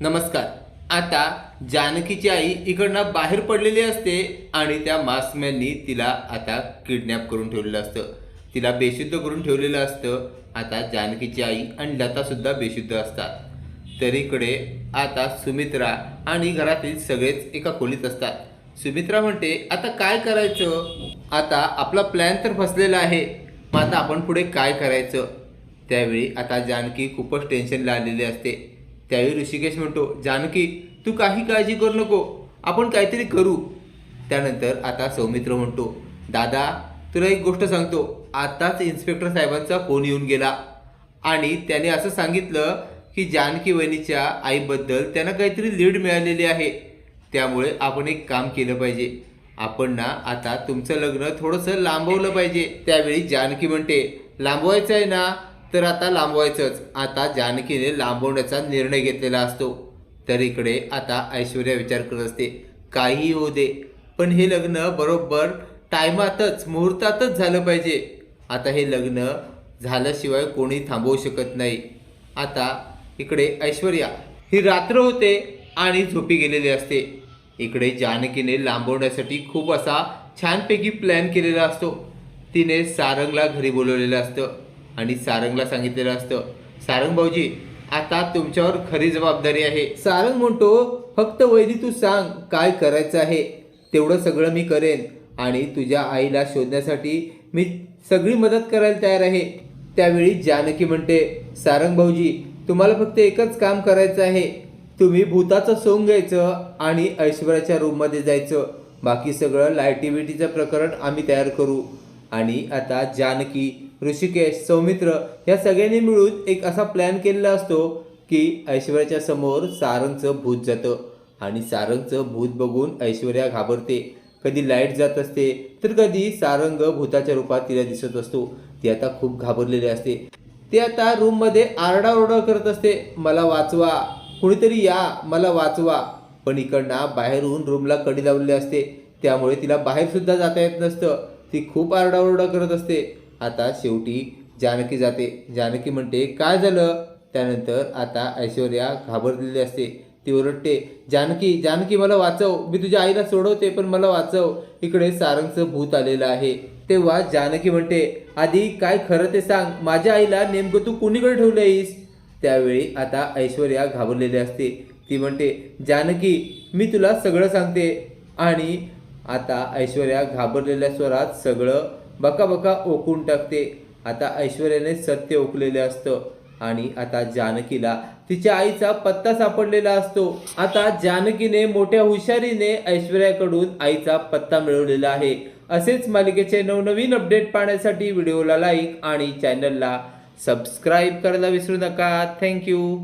नमस्कार. आता जानकीची आई इकडनं बाहेर पडलेली असते आणि त्या मास्कमॅननी तिला आता किडनॅप करून ठेवलेलं असतं. तिला बेशुद्ध करून ठेवलेलं असतं. आता जानकीची आई आणि लतासुद्धा बेशुद्ध असतात. तरीकडे आता सुमित्रा आणि घरातील सगळेच एका खोलीत असतात. सुमित्रा म्हणते आता काय करायचं? आता आपला प्लॅन तर फसलेला आहे. मग आता आपण पुढे काय करायचं? त्यावेळी आता जानकी खूपच टेन्शनला आलेली असते. त्यावेळी ऋषिकेश म्हणतो जानकी तू काही काळजी करू नको आपण काहीतरी करू. त्यानंतर आता सौमित्र म्हणतो दादा तुला एक गोष्ट सांगतो आताच इन्स्पेक्टर साहेबांचा फोन येऊन गेला आणि त्याने असं सांगितलं की जानकी वहिनीच्या आईबद्दल त्यांना काहीतरी लीड मिळालेली आहे. त्यामुळे आपण एक काम केलं पाहिजे. आपण ना आता तुमचं लग्न थोडंसं लांबवलं पाहिजे. त्यावेळी जानकी म्हणते लांबवायचं आहे ना तर आता लांबवायचंच. आता जानकीने लांबवण्याचा निर्णय घेतलेला असतो. तर इकडे आता ऐश्वर्या विचार करत असते काही होऊ दे. पण हे लग्न बरोबर टायमातच मुहूर्तातच झालं पाहिजे. आता हे लग्न झाल्याशिवाय कोणी थांबवू शकत नाही. आता इकडे ऐश्वर्या ही रात्र होते आणि झोपी गेलेली असते. इकडे जानकीने लांबवण्यासाठी खूप असा छानपैकी प्लॅन केलेला असतो. तिने सारंगला घरी बोलवलेलं असतं. आणि सारंगला सांगितलेलं असतं सारंग भाऊजी आता तुमच्यावर खरी जबाबदारी आहे. सारंग म्हणतो फक्त वैदी तू सांग काय करायचं आहे? तेवढं सगळं मी करेन आणि तुझ्या आईला शोधण्यासाठी मी सगळी मदत करायला तयार आहे. त्यावेळी जानकी म्हणते सारंग भाऊजी तुम्हाला फक्त एकच काम करायचं आहे. तुम्ही भूताचं सोंग घ्यायचं आणि ऐश्वर्याच्या रूममध्ये जायचं. बाकी सगळं लायटी बिटीचं प्रकरण आम्ही तयार करू. आणि आता जानकी ऋषिकेश सौमित्र या सगळ्यांनी मिळून एक असा प्लॅन केलेला असतो की ऐश्वर्याच्या समोर सारंगचं भूत जातं. आणि सारंगचं भूत बघून ऐश्वर्या घाबरते. कधी लाइट जात असते तर कधी सारंग भूताच्या रूपात तिला दिसत असतो. ती आता खूप घाबरलेली असते. ती आता रूममध्ये आरडाओरडा करत असते मला वाचवा. कुणीतरी या. मला वाचवा. पण इकडनं बाहेरून रूमला कडी लावलेली असते. त्यामुळे तिला बाहेरसुद्धा जाता येत नसतं. ती खूप आरडाओरडा करत असते. आता शेवटी जानकी जाते. जानकी म्हणते काय झालं? त्यानंतर आता ऐश्वर्या घाबरलेली असते. ती ओरडते जानकी जानकी मला वाचव. मी तुझ्या आईला सोडवते पण मला वाचव. इकडे सारंगचं भूत आलेलं आहे. तेव्हा जानकी म्हणते आधी काय खरं ते सांग. माझ्या आईला नेमकं तू कुणीकडे ठेवलं आहेस? त्यावेळी आता ऐश्वर्या घाबरलेली असते. ती म्हणते जानकी मी तुला सगळं सांगते. आणि आता ऐश्वर्या घाबरलेल्या स्वरात सगळं बका बका ओकून टाकते. आता ऐश्वर्याने सत्य ओकलेले असतं आणि आता जानकीला तिच्या आईचा पत्ता सापडलेला असतो. आता जानकीने मोठ्या हुशारीने ऐश्वर्याकडून आईचा पत्ता मिळवलेला आहे. असेच मालिकेचे नवनवीन अपडेट पाहण्यासाठी व्हिडिओला लाईक आणि चॅनलला सबस्क्राईब करायला विसरू नका. थँक्यू